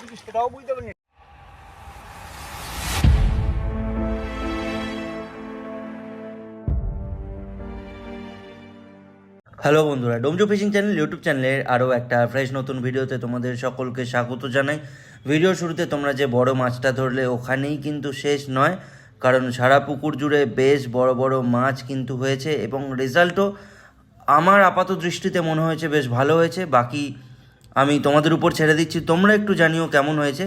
দিবি সেটাও বুঝতে পারিনি হ্যালো বন্ধুরা, ডোমজো ফিশিং চ্যানেল ইউটিউব চ্যানেলের আরও একটা ফ্রেশ নতুন ভিডিওতে তোমাদের সকলকে স্বাগত জানাই। ভিডিও শুরুতে তোমরা যে বড় মাছটা ধরলে ওখানেই কিন্তু শেষ নয়, কারণ সারা পুকুর জুড়ে বেশ বড় বড় মাছ কিন্তু হয়েছে এবং রেজাল্টও আমার আপাত দৃষ্টিতে মনে হয়েছে বেশ ভালো হয়েছে। বাকি আমি তোমাদের উপর ছেড়ে দিচ্ছি। তোমরা একটু জানিও কেমন হয়েছে।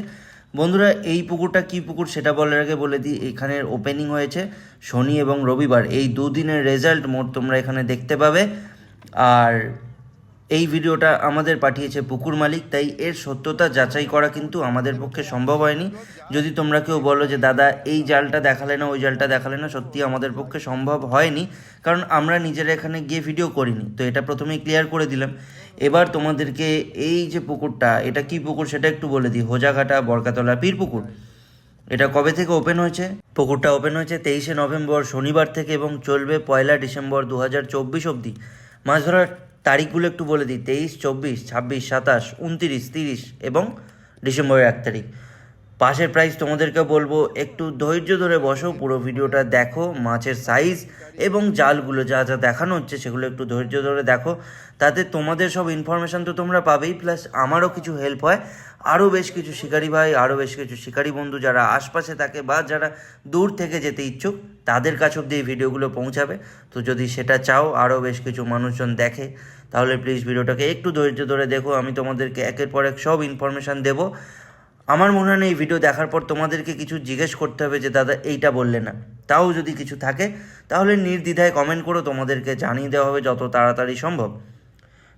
বন্ধুরা, এই পুকুরটা কি পুকুর সেটা বলার আগে বলে দিই, এখানের ওপেনিং হয়েছে শনি এবং রবিবার। এই দুদিনের রেজাল্ট মোট তোমরা এখানে দেখতে পাবে। আর এই ভিডিওটা আমাদের পাঠিয়েছে পুকুর মালিক, তাই এর সত্যতা যাচাই করা কিন্তু আমাদের পক্ষে সম্ভব হয়নি। যদি তোমরা কেউ বলো যে, দাদা, এই জালটা দেখালে না, ওই জালটা দেখালে না, সত্যি আমাদের পক্ষে সম্ভব হয়নি, কারণ আমরা নিজেরা এখানে গিয়ে ভিডিও করিনি। তো এটা প্রথমেই ক্লিয়ার করে দিলাম। এবার তোমাদেরকে এই যে পুকুরটা, এটা কি পুকুর সেটা একটু বলে দিই। হোজাঘাটা, বরকাতলা, পীর পুকুর। এটা কবে থেকে ওপেন হয়েছে? পুকুরটা ওপেন হয়েছে তেইশে নভেম্বর, শনিবার থেকে এবং চলবে পয়লা ডিসেম্বর দু হাজার চব্বিশ অবধি। মাছ ধরার তারিখগুলো একটু বলে দিই, তেইশ, চব্বিশ, ছাব্বিশ, সাতাশ, উনতিরিশ, তিরিশ এবং ডিসেম্বরের এক তারিখ। পাশের প্রাইস তোমাদেরকে বলব, একটু ধৈর্য ধরে বসো, পুরো ভিডিওটা দেখো, মাছের সাইজ এবং জালগুলো যা যা দেখানো হচ্ছে সেগুলো একটু ধৈর্য ধরে দেখো। তাতে তোমাদের সব ইনফরমেশান তো তোমরা পাবেই প্লাস আমারও কিছু হেল্প হয়। আরও বেশ কিছু শিকারি ভাই, আরও বেশ কিছু শিকারি বন্ধু যারা আশপাশে থাকে বা যারা দূর থেকে যেতে ইচ্ছুক, তাদের কাছ অব্দি এই ভিডিওগুলো পৌঁছাবে। তো যদি সেটা চাও, আরও বেশ কিছু মানুষজন দেখে, তাহলে প্লিজ ভিডিওটাকে একটু ধৈর্য ধরে দেখো। আমি তোমাদেরকে একের পর এক সব ইনফরমেশান দেবো। আমার মনে হয় এই ভিডিও দেখার পর তোমাদেরকে কিছু জিজ্ঞেস করতে হবে যে, দাদা, এইটা বললে না। তাও যদি কিছু থাকে, তাহলে নির্দ্বিধায় কমেন্ট করো তোমাদেরকে জানিয়ে দেওয়া হবে যত তাড়াতাড়ি সম্ভব।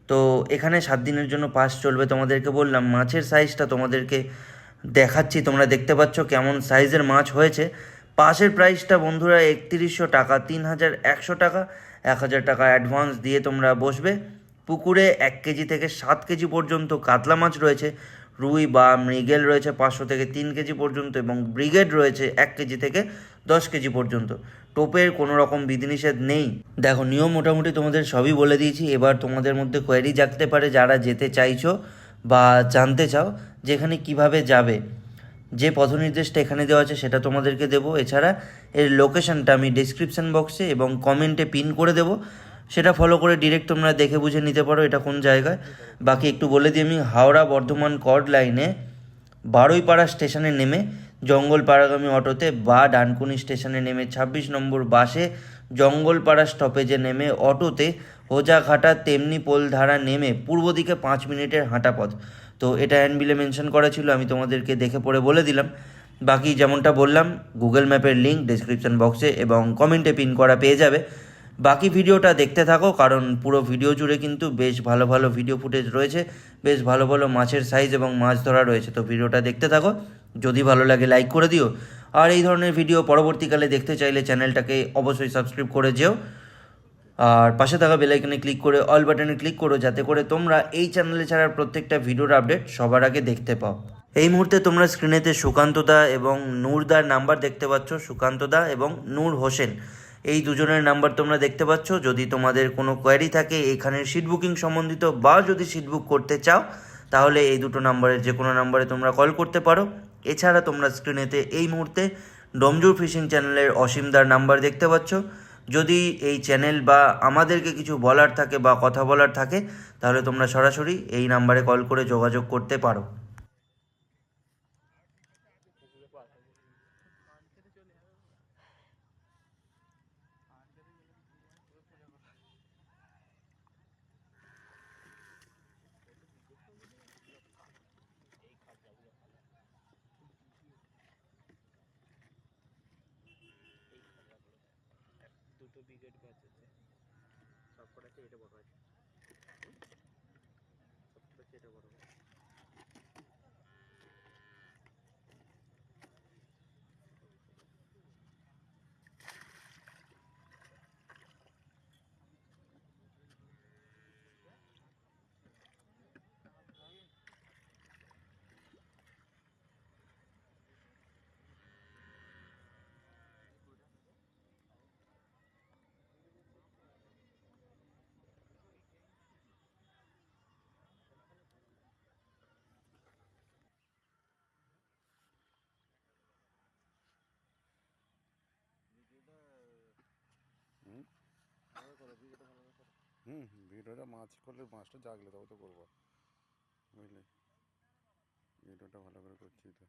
তো এখানে সাত দিনের জন্য পাস চলবে তোমাদেরকে বললাম। মাছের সাইজটা তোমাদেরকে দেখাচ্ছি। তোমরা দেখতে পাচ্ছ কেমন সাইজের মাছ হয়েছে। পাসের প্রাইসটা বন্ধুরা একত্রিশশো টাকা তিন হাজার একশো টাকা, এক হাজার টাকা অ্যাডভান্স দিয়ে তোমরা বসবে। পুকুরে এক কেজি থেকে সাত কেজি পর্যন্ত কাতলা মাছ রয়েছে। রুই বা মৃগেল রয়েছে পাঁচশো থেকে তিন কেজি পর্যন্ত এবং ব্রিগেড রয়েছে এক কেজি থেকে দশ কেজি পর্যন্ত। টোপের কোনো রকম বিধিনিষেধ নেই। দেখো, নিয়ম মোটামুটি তোমাদের সবই বলে দিয়েছি। এবার তোমাদের মধ্যে কোয়ারি জাগতে পারে যারা যেতে চাইছো বা জানতে চাও যে এখানে কীভাবে যাবে। যে পথ নির্দেশটা এখানে দেওয়া আছে সেটা তোমাদেরকে দেবো। এছাড়া এর লোকেশনটা আমি ডিসক্রিপশন বক্সে এবং কমেন্টে পিন করে দেবো। সেটা ফলো করে ডিরেক্ট তোমরা দেখে বুঝে নিতে পারো এটা কোন জায়গায়। বাকি একটু বলে দিই আমি, হাওড়া বর্ধমান কর্ড লাইনে বারুইপাড়া স্টেশনে নেমে জঙ্গলপাড়াগামী অটোতে বা ডানকুনি স্টেশনে নেমে ছাব্বিশ নম্বর বাসে জঙ্গলপাড়া স্টপেজে নেমে অটোতে হোজাঘাটা তেমনি পোলধারা নেমে পূর্ব দিকে পাঁচ মিনিটের হাঁটা পথ। তো এটা হ্যান্ডবিলে মেনশন করা ছিল, আমি তোমাদেরকে দেখে পড়ে বলে দিলাম। বাকি যেমনটা বললাম গুগল ম্যাপের লিঙ্ক ডিসক্রিপশন বক্সে এবং কমেন্টে পিন করা পেয়ে যাবে। বাকি ভিডিওটা দেখতে থাকো, কারণ পুরো ভিডিও জুড়ে কিন্তু বেশ ভালো ভালো ভিডিও ফুটেজ রয়েছে, বেশ ভালো ভালো মাছের সাইজ এবং মাছ ধরা রয়েছে, তো ভিডিওটা দেখতে থাকো। যদি ভালো লাগে লাইক করে দিও। আর এই ধরনের ভিডিও পরবর্তীকালে দেখতে চাইলে চ্যানেলটাকে অবশ্যই সাবস্ক্রাইব করে যেও। আর পাশে থাকা বেলাইকনে ক্লিক করে অল বাটনে ক্লিক করো, যাতে করে তোমরা এই চ্যানেলে ছাড়ার প্রত্যেকটা ভিডিওর আপডেট সবার আগে দেখতে পাও। এই মুহূর্তে তোমরা স্ক্রিনেতে সুকান্তদা এবং নূরদার নাম্বার দেখতে পাচ্ছ, সুকান্তদা এবং নূর হোসেন। এই দুজনের নাম্বার তোমরা দেখতে পাচ্ছ। যদি তোমাদের কোনো কোয়ারি থাকে এখানের সিট বুকিং সম্বন্ধিত বা যদি সিট বুক করতে চাও, তাহলে এই দুটো নাম্বারের যে কোনো নাম্বারে তোমরা কল করতে পারো। এছাড়া তোমরা স্ক্রিনেতে এই মুহূর্তে ডমজুর ফিশিং চ্যানেলের অসীমদার নাম্বার দেখতে পাচ্ছ। যদি এই চ্যানেল বা আমাদেরকে কিছু বলার থাকে বা কথা বলার থাকে, তাহলে তোমরা সরাসরি এই নাম্বারে কল করে যোগাযোগ করতে পারো। দুটো ব্রিগেড ব্যাচ আছে। সবকটা কটাতে এটা বড় আছে সবটা এটা বড় হুম ভিডিওটা মাছ করলে মাছটা জাগলে তবে তো করব। বুঝলি? ভিডিওটা ভালো করে করছি তো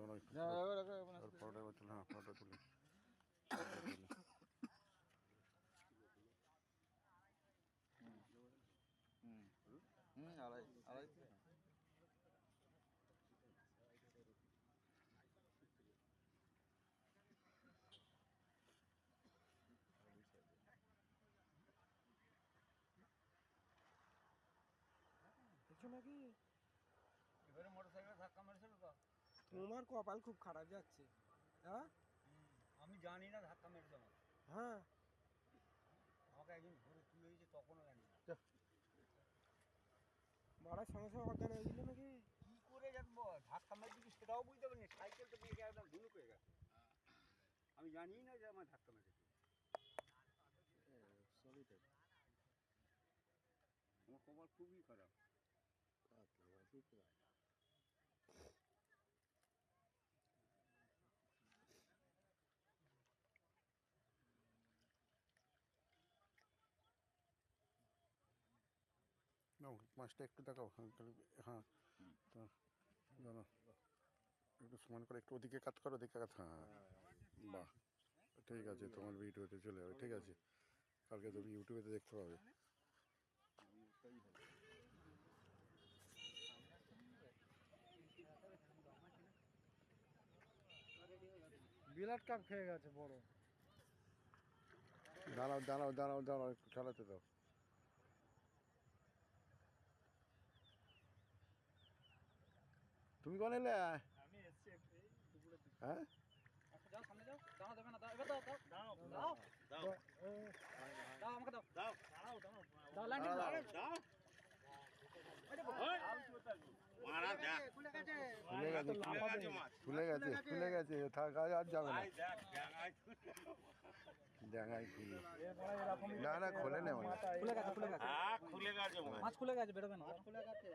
দাঁড়াও দাঁড়াও একটু না রাখো রাখো এখন আর আসতে ফটোটা এবার তুলে হ্যাঁ ফটো তুলে হুম হুম আড়াই আড়াইশো কিছু নাকি এবারে মোটরসাইকেলে ধাক্কা মেরেছিল তো তোমার কপাল খুব খারাপ যাচ্ছে। হ্যাঁ? আমি জানি না ধাক্কা মেরেছে আমার হ্যাঁ। আমাকে একদিন ধরে তুলে দিয়েছে তখনও জানি না। মারার সঙ্গে সঙ্গে অজ্ঞান হয়ে গেল নাকি? কি করে জানব? ধাক্কা মেরে দিবি সেটাও বুঝতে পারিনি। সাইকেল তো নিয়ে একদম ধুলুক হয়ে গেছে। আমি জানি না যে আমার ধাক্কা মেরেছে আমার কপাল খুবই খারাপ। নাও মাছটা একটু দেখাও। হ্যাঁ হ্যাঁ তো দাঁড়াও একটু সমান করে একটু ওদিকে কাট করো ওদিকে কাট হ্যাঁ। বাহ ঠিক আছে তোমার ভিডিওতে চলে যাবে ঠিক আছে। কালকে তুমি ইউটিউবেতে দেখতে পাবে। বিলাট কাপ খেয়ে গেছে বড়। দাঁড়াও দাঁড়াও দাঁড়াও দাঁড়াও একটু চালাতে দাও তুমি কোন এলে আমি এসছি দুপুরে হ্যাঁ যাও সামনে যাও দাঁড়াও দেবে না দাও এবার দাও দাও দাও দাও দাও আমাকে দাও দাও দাঁড়াও দাঁড়াও দাও। ল্যান্ডিং দাও দাও খুলে গেছে খুলে গেছে। খুলে থাক আর যাবে না। ডাঙায় খুলে না না খোলে না। খুলে গেছে খুলে গেছে। খুলে গেছে মাছ মাছ খুলে গেছে বেরোবে না। খুলে গেছে।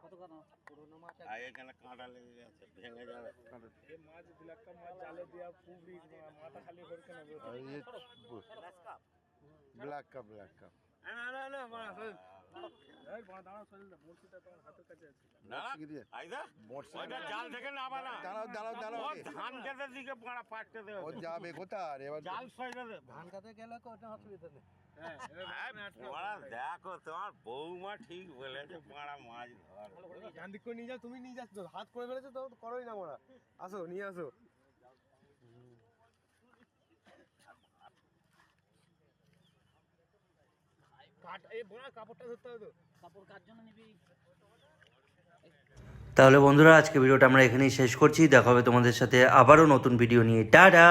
কত আর এখানে কাঁটা লেগে গেছে ভেঙে যাবে। এই মাছ বিলাক মাছ জালে দেওয়া খুব মাথা খালি করে কেন ব্ল্যাক কাপ ব্ল্যাক কাপ ধান খেতের দিকে পাটতে দেবে। যাবে কোথায়? এবার জাল সইলে ধান কাটে গেলে অসুবিধা নেই। হ্যাঁ পাড়া দেখো তোমার বৌমা ঠিক বলেছে পাড়া মাছ ধর। দিক করে নিয়ে যাও তুমি নিয়ে যাচ্ছ হাত করে ফেলেছো তো করোই না মোরা আসো নিয়ে আসো। কাট এই বড় কাপড়টা ধরতে হবে তো। কাপড় কার জন্য নিবি? তাহলে বন্ধুরা আজকে ভিডিওটা আমরা এখানেই শেষ করছি। দেখা হবে তোমাদের সাথে আবারও নতুন ভিডিও নিয়ে। টাটা!